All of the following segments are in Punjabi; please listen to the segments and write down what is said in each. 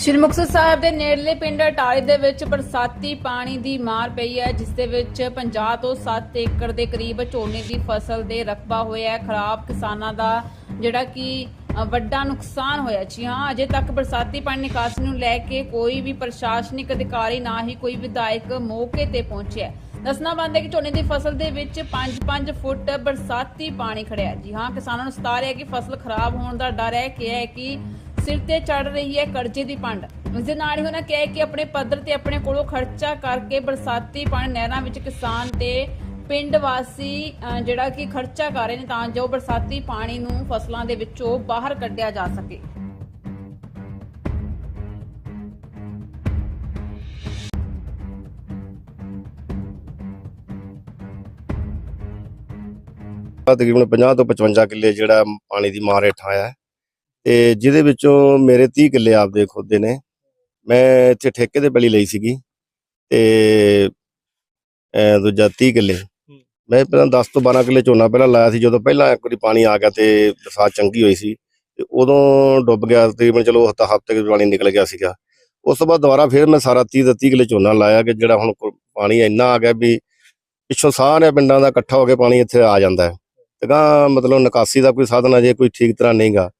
ਸ਼੍ਰੀ ਮੁਕਤਸਰ ਸਾਹਿਬ ਦੇ ਨੇੜਲੇ ਪਿੰਡ ਅਟਾਰੀ ਦੇ ਵਿੱਚ ਬਰਸਾਤੀ ਪਾਣੀ ਦੀ ਮਾਰ ਪਈ ਹੈ, ਜਿਸ ਦੇ ਵਿੱਚ 50 ਤੋਂ 7 ਏਕੜ ਦੇ ਕਰੀਬ ਝੋਨੇ ਦੀ ਫਸਲ ਦੇ ਰਕਬਾ ਹੋਇਆ ਹੈ। ਖਰਾਬ ਕਿਸਾਨਾਂ ਦਾ ਜਿਹੜਾ ਕਿ ਵੱਡਾ ਨੁਕਸਾਨ ਹੋਇਆ ਜੀ। ਹਾਂ, ਅਜੇ ਤੱਕ ਬਰਸਾਤੀ ਪਾਣੀ ਨਿਕਾਸੀ ਨੂੰ ਲੈ ਕੇ ਕੋਈ ਵੀ ਪ੍ਰਸ਼ਾਸਨਿਕ ਅਧਿਕਾਰੀ ਨਾ ਹੀ ਕੋਈ ਵਿਧਾਇਕ ਮੌਕੇ ਤੇ ਪਹੁੰਚਿਆ ਦੱਸਣਾ ਬੰਦ ਹੈ ਕਿ ਝੋਨੇ ਦੀ ਫਸਲ ਦੇ ਵਿੱਚ 5-5 ਫੁੱਟ ਬਰਸਾਤੀ ਪਾਣੀ ਖੜਿਆ ਜੀ ਹਾਂ, ਕਿਸਾਨਾਂ ਨੂੰ ਸਤਾ ਰਿਹਾ ਕਿ ਫਸਲ ਖਰਾਬ ਹੋਣ ਦਾ ਡਰ ਹੈ। ਕਿ ਹੈ ਕਿ ਸਿਰ ਤੇ ਚੜ ਰਹੀ ਹੈ ਕਰਜ਼ੇ ਦੀ ਪੰਡ। ਉਸ ਦੇ ਨਾਲ ਹੀ ਉਹਨਾਂ ਕਿਹਾ ਕਿ ਆਪਣੇ ਪੱਧਰ ਤੇ ਆਪਣੇ ਕੋਲੋਂ ਖਰਚਾ ਕਰਕੇ ਬਰਸਾਤੀ ਪਾਣੀ ਨਹਿਰਾਂ ਵਿੱਚ ਕਿਸਾਨ ਤੇ ਪਿੰਡ ਵਾਸੀ ਜਿਹੜਾ ਕਿ ਖਰਚਾ ਕਰ ਰਹੇ ਨੇ ਤਾਂ ਜੋ ਬਰਸਾਤੀ ਪਾਣੀ ਨੂੰ ਫਸਲਾਂ ਦੇ ਵਿੱਚੋਂ ਬਾਹਰ ਕੱਢਿਆ ਜਾ ਸਕੇ। ਤਕਰੀਬਨ 50 ਤੋਂ 55 ਕਿੱਲੇ ਜਿਹੜਾ ਪਾਣੀ ਦੀ ਮਾਰ ਹੇਠਾਂ ਆਇਆ ਤੇ ਜਿਹਦੇ ਵਿੱਚੋਂ ਮੇਰੇ 30 ਕਿੱਲੇ ਆਪਦੇ ਖੁਦ ਦੇ ਨੇ। ਮੈਂ ਇੱਥੇ ਠੇਕੇ ਤੇ ਪੈਲੀ ਲਈ ਸੀਗੀ ਤੇ, ਅਹ, ਦੂਜਾ 30 ਕਿੱਲੇ। ਮੈਂ ਪਹਿਲਾਂ 10 ਤੋਂ 12 ਕਿੱਲੇ ਝੋਨਾ ਪਹਿਲਾਂ ਲਾਇਆ ਸੀ। ਜਦੋਂ ਪਹਿਲਾਂ ਇੱਕ ਵਾਰੀ ਪਾਣੀ ਆ ਗਿਆ ਤੇ ਬਰਸਾਤ ਚੰਗੀ ਹੋਈ ਸੀ ਤੇ ਉਦੋਂ ਡੁੱਬ ਗਿਆ। ਤਕਰੀਬਨ ਚਲੋ ਹਫਤਾ ਹਫ਼ਤੇ ਕੇ ਪਾਣੀ ਨਿਕਲ ਗਿਆ ਸੀਗਾ। ਉਸ ਤੋਂ ਬਾਅਦ ਦੁਬਾਰਾ ਫਿਰ ਮੈਂ ਸਾਰਾ 30 ਦਾ 30 ਕਿੱਲੇ ਝੋਨਾ ਲਾਇਆ ਕਿ ਜਿਹੜਾ ਹੁਣ ਪਾਣੀ ਇੰਨਾ ਆ ਗਿਆ ਵੀ ਪਿੱਛੋਂ ਸਾਰੇ ਪਿੰਡਾਂ ਦਾ ਇਕੱਠਾ ਹੋ ਕੇ ਪਾਣੀ ਇੱਥੇ ਆ ਜਾਂਦਾ ਹੈ। ਤੇ ਗਾਂ ਮਤਲਬ ਨਿਕਾਸੀ ਦਾ ਕੋਈ ਸਾਧਨ ਅਜੇ ਕੋਈ ਠੀਕ ਤਰ੍ਹਾਂ ਨਹੀਂਗਾ।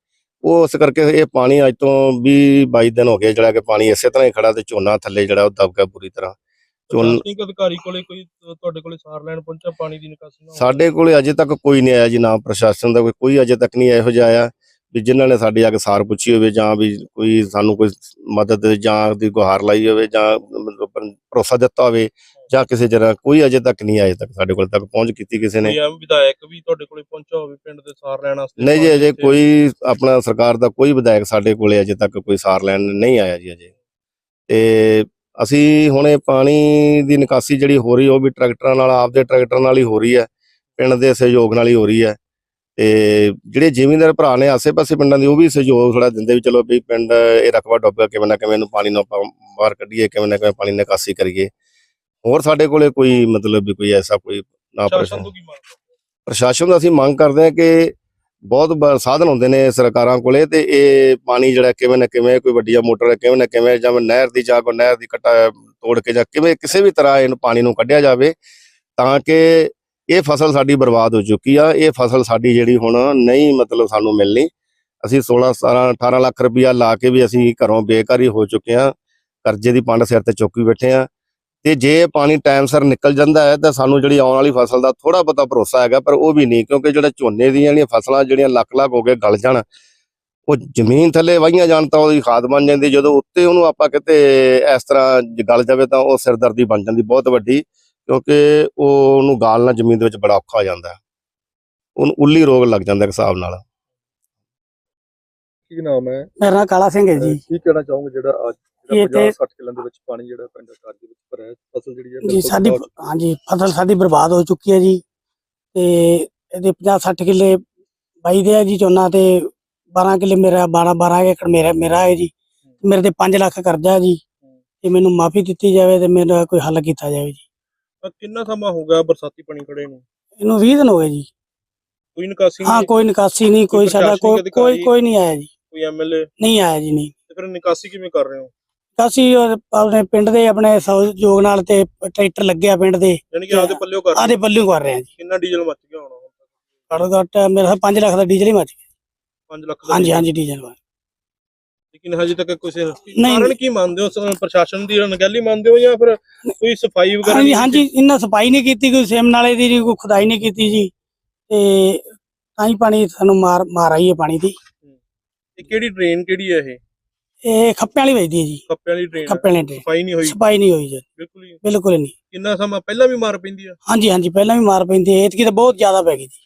ਉਹ ਉਸ ਕਰਕੇ ਇਹ ਪਾਣੀ ਅੱਜ ਤੋਂ 20 22 ਦਿਨ ਹੋ ਗਏ ਜਿਹੜਾ ਕਿ ਪਾਣੀ ਇਸੇ ਤਰ੍ਹਾਂ ਹੀ ਖੜਾ ਤੇ ਝੋਨਾ ਥੱਲੇ ਜਿਹੜਾ ਉਹ ਦਬ ਗਿਆ ਪੂਰੀ ਤਰ੍ਹਾਂ ਝੋਨ ਪ੍ਰਸ਼ਾਸਨਿਕ ਅਧਿਕਾਰੀ ਕੋਲੇ ਕੋਈ ਅ, ਤੁਹਾਡੇ ਕੋਲੇ ਸਾਰ ਲੈਣ ਪਹੁੰਚਾ ਪਾਣੀ ਦੀ ਨਿਕਾਸੀ ਨਾ ਹੋਣ? ਸਾਡੇ ਕੋਲੇ ਅਜੇ ਤੱਕ ਕੋਈ ਨਹੀਂ ਆਇਆ ਜੀ ਨਾ ਪ੍ਰਸ਼ਾਸਨ ਦਾ ਕੋਈ ਕੋਈ ਅਜੇ ਤੱਕ ਨਹੀਂ ਇਹੋ ਜਿਹਾ ਆਇਆ ਵੀ ਜਿਨ੍ਹਾਂ ਨੇ ਸਾਡੀ ਆ ਕੇ ਸਾਰ ਪੁੱਛੀ ਹੋਵੇ ਜਾਂ ਵੀ ਕੋਈ ਸਾਨੂੰ ਕੋਈ ਮਦਦ ਜਾਂ ਦੀ ਗੁਹਾਰ ਲਾਈ ਹੋਵੇ ਜਾਂ ਭਰੋਸਾ ਦਿੱਤਾ ਹੋਵੇ ਜਾਂ ਕਿਸੇ ਜਰਾ ਕੋਈ ਅਜੇ ਤੱਕ ਨਹੀਂ ਆਏ ਤੱਕ ਸਾਡੇ ਕੋਲ ਤੱਕ ਪਹੁੰਚ ਕੀਤੀ ਕਿਸੇ ਨੇ। ਐਮ ਵਿਧਾਇਕ ਵੀ ਤੁਹਾਡੇ ਕੋਲੇ ਪਹੁੰਚਾ ਹੋਵੇ ਪਿੰਡ ਦੇ ਸਾਰ ਲੈਣ ਵਾਸਤੇ? ਨਹੀਂ ਜੀ ਅਜੇ ਕੋਈ ਆਪਣਾ ਸਰਕਾਰ ਦਾ ਕੋਈ ਵਿਧਾਇਕ ਸਾਡੇ ਕੋਲੇ ਅਜੇ ਤੱਕ ਕੋਈ ਸਾਰ ਲੈਣ ਨਹੀਂ ਆਇਆ ਜੀ ਅਜੇ। ਤੇ ਅਸੀਂ ਹੁਣ ਪਾਣੀ ਦੀ ਨਿਕਾਸੀ ਜਿਹੜੀ ਹੋ ਰਹੀ ਉਹ ਵੀ ਟਰੈਕਟਰਾਂ ਨਾਲ ਆਪਦੇ ਟਰੈਕਟਰਾਂ ਨਾਲ ਹੀ ਹੋ ਰਹੀ ਹੈ ਪਿੰਡ ਦੇ ਸਹਿਯੋਗ ਨਾਲ ਹੀ ਹੋ ਰਹੀ ਹੈ। ਤੇ ਜਿਹੜੇ ਜ਼ਿਮੀਂਦਾਰ ਭਰਾ ਨੇ ਆਸੇ-ਪਾਸੇ ਪਿੰਡਾਂ ਦੇ ਉਹ ਵੀ ਸਹਿਯੋਗ ਥੋੜਾ ਦਿੰਦੇ ਵੀ ਚਲੋ ਵੀ ਪਿੰਡ ਇਹ ਰਕਬਾ ਡੁੱਬ ਗਿਆ ਕਿਵੇਂ ਨਾ ਕਿਵੇਂ ਇਹਨੂੰ ਪਾਣੀ ਨੂੰ ਆਪਾਂ ਬਾਹਰ ਕੱਢੀਏ ਕਿਵੇਂ ਨਾ ਕਿਵੇਂ ਪਾਣੀ ਨਿਕਾਸੀ ਕਰੀਏ ਹੋਰ ਸਾਡੇ ਕੋਲੇ ਕੋਈ ਮਤਲਬ ਵੀ ਕੋਈ ਐਸਾ ਕੋਈ ਨਾ ਪ੍ਰਸ਼ਾਸਨ ਪ੍ਰਸ਼ਾਸਨ ਤੋਂ ਕੀ ਮੰਗ ਕਰਦੇ? ਪ੍ਰਸ਼ਾਸਨ ਤੋਂ ਅਸੀਂ ਮੰਗ ਕਰਦੇ ਹਾਂ ਕਿ ਬਹੁਤ ਸਾਧਨ ਹੁੰਦੇ ਨੇ ਸਰਕਾਰਾਂ ਕੋਲੇ ਤੇ ਇਹ ਪਾਣੀ ਜਿਹੜਾ ਕਿਵੇਂ ਨਾ ਕਿਵੇਂ ਕੋਈ ਵੱਡੀਆਂ ਮੋਟਰ ਕਿਵੇਂ ਨਾ ਕਿਵੇਂ ਜਾਂ ਨਹਿਰ ਦੀ ਜਾਂ ਕੋਈ ਨਹਿਰ ਦੀ ਕੱਟਾ ਤੋੜ ਕੇ ਜਾਂ ਕਿਵੇਂ ਕਿਸੇ ਵੀ ਤਰ੍ਹਾਂ ਇਹਨੂੰ ਪਾਣੀ ਨੂੰ ਕੱਢਿਆ ਜਾਵੇ ਤਾਂ ਕਿ ਇਹ ਫਸਲ ਸਾਡੀ ਬਰਬਾਦ ਹੋ ਚੁੱਕੀ ਆ, ਇਹ ਫਸਲ ਸਾਡੀ ਜਿਹੜੀ ਹੁਣ ਨਹੀਂ ਮਤਲਬ ਸਾਨੂੰ ਮਿਲਣੀ। ਅਸੀਂ 16 17 18 ਲੱਖ ਰੁਪਇਆ ਲਾ ਕੇ ਵੀ ਅਸੀਂ ਘਰੋਂ ਬੇਕਾਰੀ ਹੋ ਚੁੱਕੇ ਆ, ਕਰਜ਼ੇ ਦੀ ਪੰਡ ਸਿਰ ਤੇ ਚੁੱਕੀ ਬੈਠੇ ਆ। ਤੇ ਜੇ ਪਾਣੀ ਟਾਈਮ ਸਿਰ ਨਿਕਲ ਜਾਂਦਾ ਹੈ, ਤਾਂ ਸਾਨੂੰ ਜਿਹੜੀ ਆਉਣ ਵਾਲੀ ਫਸਲ ਦਾ ਥੋੜਾ ਬਹੁਤਾ ਭਰੋਸਾ ਹੈਗਾ, ਪਰ ਉਹ ਵੀ ਨਹੀਂ, ਕਿਉਂਕਿ ਜਿਹੜਾ ਝੋਨੇ ਦੀਆਂ ਜਿਹੜੀਆਂ ਫਸਲਾਂ, ਜਿਹੜੀਆਂ ਲੱਖ ਲੱਖ ਹੋ ਕੇ ਗਲ ਜਾਣ, ਉਹ ਜ਼ਮੀਨ ਥੱਲੇ ਵਾਹੀਆਂ ਜਾਣ ਤਾਂ ਉਹਦੀ ਖਾਦ ਬਣ ਜਾਂਦੀ, ਜਦੋਂ ਉੱਤੇ ਉਹਨੂੰ ਆਪਾਂ ਕਿਤੇ ਇਸ ਤਰ੍ਹਾਂ ਗਲ ਜਾਵੇ ਤਾਂ ਉਹ ਸਿਰਦਰਦੀ ਬਣ ਜਾਂਦੀ, ਬਹੁਤ ਵੱਡੀ ਕਿਉਂਕਿ ਉਹ ਉਹਨੂੰ ਗਾਲਣਾ ਜ਼ਮੀਨ ਦੇ ਵਿੱਚ ਬੜਾ ਔਖਾ ਹੋ ਜਾਂਦਾ। ਉਹਨੂੰ ਉੱਲੀ ਰੋਗ ਲੱਗ ਜਾਂਦਾ ਇੱਕ ਹਿਸਾਬ ਨਾਲ। ਕੀ ਨਾਮ ਹੈ? ਮੇਰਾ ਕਾਲਾ ਸਿੰਘ ਹੈ ਜੀ। ਕੀ ਕਹਿਣਾ ਚਾਹੋਗੇ ਜਿਹੜਾ ਅੱਜ ਇਹ ਤੇ 60 ਕਿੱਲਾਂ ਦੇ ਵਿੱਚ ਪਾਣੀ ਜਿਹੜਾ ਪਿੰਡ ਘਰ ਦੇ ਵਿੱਚ ਭਰਿਆ ਹੈ, ਫਸਲ ਜਿਹੜੀ ਹੈ ਜੀ ਸਾਡੀ ਹਾਂਜੀ ਫਸਲ ਸਾਡੀ ਬਰਬਾਦ ਹੋ ਚੁੱਕੀ ਹੈ ਜੀ। ਤੇ ਇਹਦੇ 50 60 ਕਿੱਲੇ ਬਾਈ ਦੇ ਆ ਜੀ ਝੋਨਾ ਤੇ 12 ਕਿੱਲੇ ਮੇਰਾ 12 12 ਏਕੜ ਮੇਰਾ ਮੇਰਾ ਹੈ ਜੀ। ਮੇਰੇ ਤੇ 5 ਲੱਖ ਕਰਜ਼ਾ ਹੈ ਜੀ। ਤੇ ਮੈਨੂੰ ਮਾਫੀ ਦਿੱਤੀ ਜਾਵੇ ਤੇ ਮੇਰਾ ਕੋਈ ਹੱਲ ਕੀਤਾ ਜਾਵੇ ਜੀ। ਤਾਂ ਕਿੰਨਾ ਸਮਾਂ ਹੋ ਗਿਆ ਬਰਸਾਤੀ ਪਾਣੀ ਖੜੇ ਨੂੰ? ਇਹਨੂੰ 20 ਦਿਨ ਹੋ ਗਏ ਜੀ। ਕੋਈ ਨਿਕਾਸੀ ਹਾਂ ਨਹੀਂ? ਕੋਈ ਨਿਕਾਸੀ ਨਹੀਂ ਕੋਈ ਕੋਈ ਸਾਡਾ ਕੋਈ ਪ੍ਰਸ਼ਾਸਨਿਕ ਕੋਈ ਅਧਿਕਾਰੀ? ਕੋਈ ਨਹੀਂ ਆਇਆ ਜੀ। ਕੋਈ ਐਮਐਲਏ ਨਹੀਂ ਆਇਆ ਜੀ ਨਹੀਂ। ਤੇ ਫਿਰ ਨਿਕਾਸੀ ਕਿਵੇਂ ਕਰ ਰਹੇ ਹੋ? ਉਹ ਆਪਣੇ ਪਿੰਡ ਦੇ ਆਪਣੇ ਸਹਿਯੋਗ ਨਾਲ ਤੇ ਟਰੈਕਟਰ ਲੱਗਿਆ ਪਿੰਡ ਦੇ। ਯਾਨੀ ਕਿ ਆਪਦੇ ਪੱਲਿਓ ਕਰ ਰਹੇ ਆਦੇ ਹੋ। ਪੱਲਿਓ ਕਰ ਰਹੇ ਆ ਜੀ। ਕਿੰਨਾ ਡੀਜ਼ਲ ਮੱਚ ਗਿਆ ਹੋਣਾ ਹੁਣ? ਤੱਕ ਘੱਟੋ ਘੱਟ ਮੇਰਾ 5 ਲੱਖ ਦਾ ਡੀਜ਼ਲ ਹੀ ਮੱਚ ਗਿਆ। 5 ਲੱਖ ਦਾ ਹਾਂਜੀ। ਹਾਂਜੀ ਡੀਜ਼ਲ ਵਾ ਲੇਕਿਨ ਹਜੇ ਤੱਕ ਨਹੀਂ। ਕਾਰਨ ਕੀ ਮੰਨਦੇ ਹੋ? ਪ੍ਰਸ਼ਾਸਨ ਦੀ ਅਣਗਹਿਲੀ ਮੰਨਦੇ ਹੋ ਜਾਂ ਫਿਰ ਕੋਈ ਸਫ਼ਾਈ ਵਗੈਰਾ ਹਾਂਜੀ ਨਹੀਂ ਹਾਂਜੀ ਇਹਨਾਂ ਸਫ਼ਾਈ ਨਹੀਂ ਕੀਤੀ ਕੋਈ ਸੇਮ ਨਾਲੇ ਦੀ ਜੀ, ਕੋਈ ਖੁਦਾਈ ਨਹੀਂ ਕੀਤੀ ਜੀ। ਤੇ ਤਾਂ ਹੀ ਪਾਣੀ ਸਾਨੂੰ ਮਾਰ ਮਾਰ ਆਈ ਹੈ ਪਾਣੀ ਦੀ। ਇਹ ਕਿਹੜੀ ਡਰੇਨ ਕਿਹੜੀ ਹੈ ਇਹ? ਇਹ ਖੱਪਿਆਂ ਵਾਲੀ ਵਜਦੀ ਹੈ ਜੀ। ਕੱਪਿਆਂ ਵਾਲੀ ਡਰੇਨ ਖੱਪਿਆਂ ਵਾਲੀ drain। ਸਫ਼ਾਈ ਨਹੀਂ ਹੋਈ? ਸਫ਼ਾਈ ਨਹੀਂ ਹੋਈ ਜੀ। ਬਿਲਕੁਲ ਹੀ ਬਿਲਕੁਲ ਨਹੀਂ। ਕਿੰਨਾ ਸਮਾਂ ਪਹਿਲਾਂ ਵੀ ਮਾਰ ਪੈਂਦੀ ਆ? ਹਾਂਜੀ ਹਾਂਜੀ ਪਹਿਲਾਂ ਵੀ ਮਾਰ ਪੈਂਦੀ ਹੈ। ਇਤਕੀ ਤਾਂ ਬਹੁਤ ਜ਼ਿਆਦਾ ਪੈ ਗਈ ਜੀ।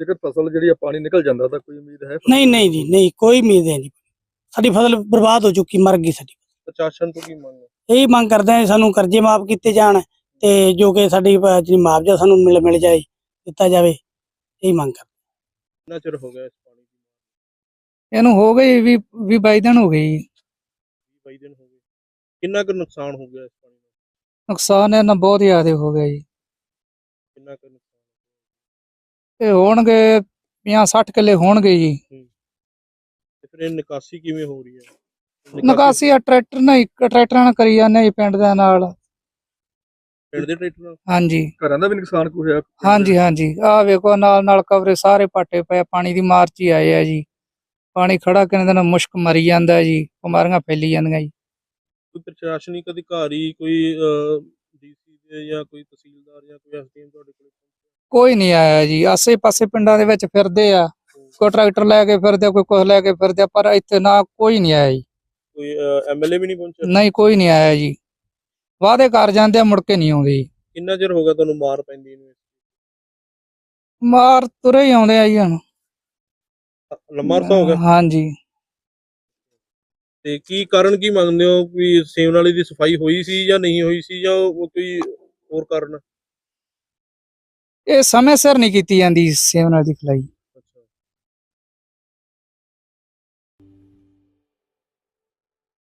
ਜੇਕਰ ਫਸਲ ਜਿਹੜੀ ਆ ਪਾਣੀ ਨਿਕਲ ਜਾਂਦਾ ਤਾਂ ਕੋਈ ਉਮੀਦ ਹੈ? ਨਹੀਂ ਨਹੀਂ ਜੀ ਨਹੀਂ ਕੋਈ ਉਮੀਦ ਨਹੀਂ। ਜੀ ਸਾਡੀ ਫਸਲ ਬਰਬਾਦ ਹੋ ਚੁੱਕੀ ਮਰ ਗਈ ਸਾਡੀ। ਪ੍ਰਸ਼ਾਸਨ ਤੋਂ ਕੀ ਮੰਗ ਇਹੀ ਮੰਗ ਕਰਦੇ ਹਾਂ ਸਾਨੂੰ ਕਰਜ਼ੇ ਮਾਫ ਕੀਤੇ ਜਾਣ ਤੇ ਜੋ ਕਿ ਸਾਡੀ ਅਹ, ਜਿਹੜੀ ਮੁਆਵਜ਼ਾ ਸਾਨੂੰ ਮਿਲ ਮਿਲ ਜਾਏ ਦਿੱਤਾ ਜਾਵੇ ਇਹੀ ਮੰਗ ਕਰਦੇ ਕਿੰਨਾ ਚਿਰ ਹੋ ਗਿਆ ਇਸ ਪਾਣੀ ਦੀ ਇਹਨੂੰ ਹੋ ਗਈ ਵੀ ਵੀ ਬਾਈ ਦਿਨ ਹੋ ਗਈ 22 ਦਿਨ ਹੋ ਗਏ। ਕਿੰਨਾ ਕੁ ਨੁਕਸਾਨ ਹੋ ਗਿਆ ਇਸ ਪਾਣੀ ਦਾ? ਨੁਕਸਾਨ ਇਹਨਾਂ ਬਹੁਤ ਜ਼ਿਆਦਾ ਹੋ ਗਿਆ ਜੀ। ਕਿੰਨਾ ਕੁ ਨੁਕਸਾਨ ਤੇ ਹੋਣਗੇ 50 60 ਕਿੱਲੇ ਹੋਣਗੇ ਜੀ। ਫਿਰ ਇਹ ਨਿਕਾਸੀ ਕਿਵੇਂ ਹੋ ਰਹੀ ਹੈ? ਨਿਕਾਸੀ ਆ ਟਰੈਕਟਰ ਨਾਲ ਇੱਕ ਟਰੈਕਟਰਾਂ ਨਾਲ ਕਰੀ ਜਾਂਦੇ ਜੀ ਪਿੰਡ ਦੇ ਨਾਲ। ਪਿੰਡ ਦੇ ਟਰੈਕਟਰ ਨਾਲ? ਹਾਂਜੀ। ਘਰਾਂ ਦਾ ਵੀ ਨੁਕਸਾਨ ਕੋਈ ਹੋਇਆ? ਹਾਂਜੀ ਹਾਂਜੀ। ਆ ਵੇਖੋ ਨਾਲ ਨਾਲ ਕਵਰੇ ਸਾਰੇ ਪਾਟੇ ਪਏ ਆ, ਪਾਣੀ ਦੀ ਮਾਰ ਚ ਹੀ ਆਏ ਆ ਜੀ। ਪਾਣੀ ਖੜਾ ਕਿਨੇ ਦਿਨ ਮੁਸ਼ਕ ਮਰੀ ਜਾਂਦਾ ਜੀ ਬਿਮਾਰੀਆਂ ਫੈਲੀ ਜਾਂਦੀਆਂ ਜੀ। ਕੋਈ ਪ੍ਰਸ਼ਾਸਨਿਕ ਅਧਿਕਾਰੀ ਕੋਈ ਡੀਸੀ ਦੇ ਜਾਂ ਕੋਈ ਤਹਿਸੀਲਦਾਰ ਜਾਂ ਕੋਈ ਐਸਡੀਐਮ ਤੁਹਾਡੇ ਕੋਲ? ਕੋਈ ਨਹੀਂ ਆਇਆ ਜੀ। ਆਸੇ ਪਾਸੇ ਪਿੰਡਾਂ ਦੇ ਵਿੱਚ ਫਿਰਦੇ ਆ। ਕੋਈ ਟਰੈਕਟਰ ਲੈ ਕੇ ਫਿਰਦੇ ਕੋਈ ਕੁਛ ਲੈ ਕੇ ਫਿਰਦੇ ਪਰ ਇੱਥੇ ਨਾ ਕੋਈ ਨਹੀਂ ਆਇਆ ਜੀ। ਕੋਈ ਐਮਐਲਏ ਵੀ ਨਹੀਂ ਪਹੁੰਚਿਆ? ਨਹੀਂ ਕੋਈ ਨਹੀਂ ਆਇਆ ਜੀ। ਵਾਅਦੇ ਕਰ ਜਾਂਦੇ ਆ ਮੁੜ ਕੇ ਨਹੀਂ ਆਉਂਦੇ ਜੀ। ਕਿੰਨਾ ਚਿਰ ਹੋ ਗਿਆ ਤੁਹਾਨੂੰ ਮਾਰ ਪੈਂਦੀ ਨੂੰ ਮਾਰ ਤੁਰੇ ਹੀ ਆਉਂਦੇ ਆ ਜੀ ਹੁਣ। ਲੰਮਾ ਅਰਸਾ ਹੋ ਗਿਆ? ਹਾਂਜੀ। ਤੇ ਕੀ ਕਾਰਨ ਕੀ ਮੰਨਦੇ ਹੋ ਵੀ ਸੇਵ ਨਾਲੀ ਦੀ ਸਫ਼ਾਈ ਹੋਈ ਸੀ ਜਾਂ ਨਹੀਂ ਹੋਈ ਸੀ ਜਾਂ ਉਹ ਕੋਈ ਹੋਰ ਕਾਰਨ? ਇਹ ਸਮੇਂ ਸਿਰ ਨਹੀਂ ਕੀਤੀ ਜਾਂਦੀ ਸੇਵ ਨਾਲ ਦੀ ਖਲਾਈ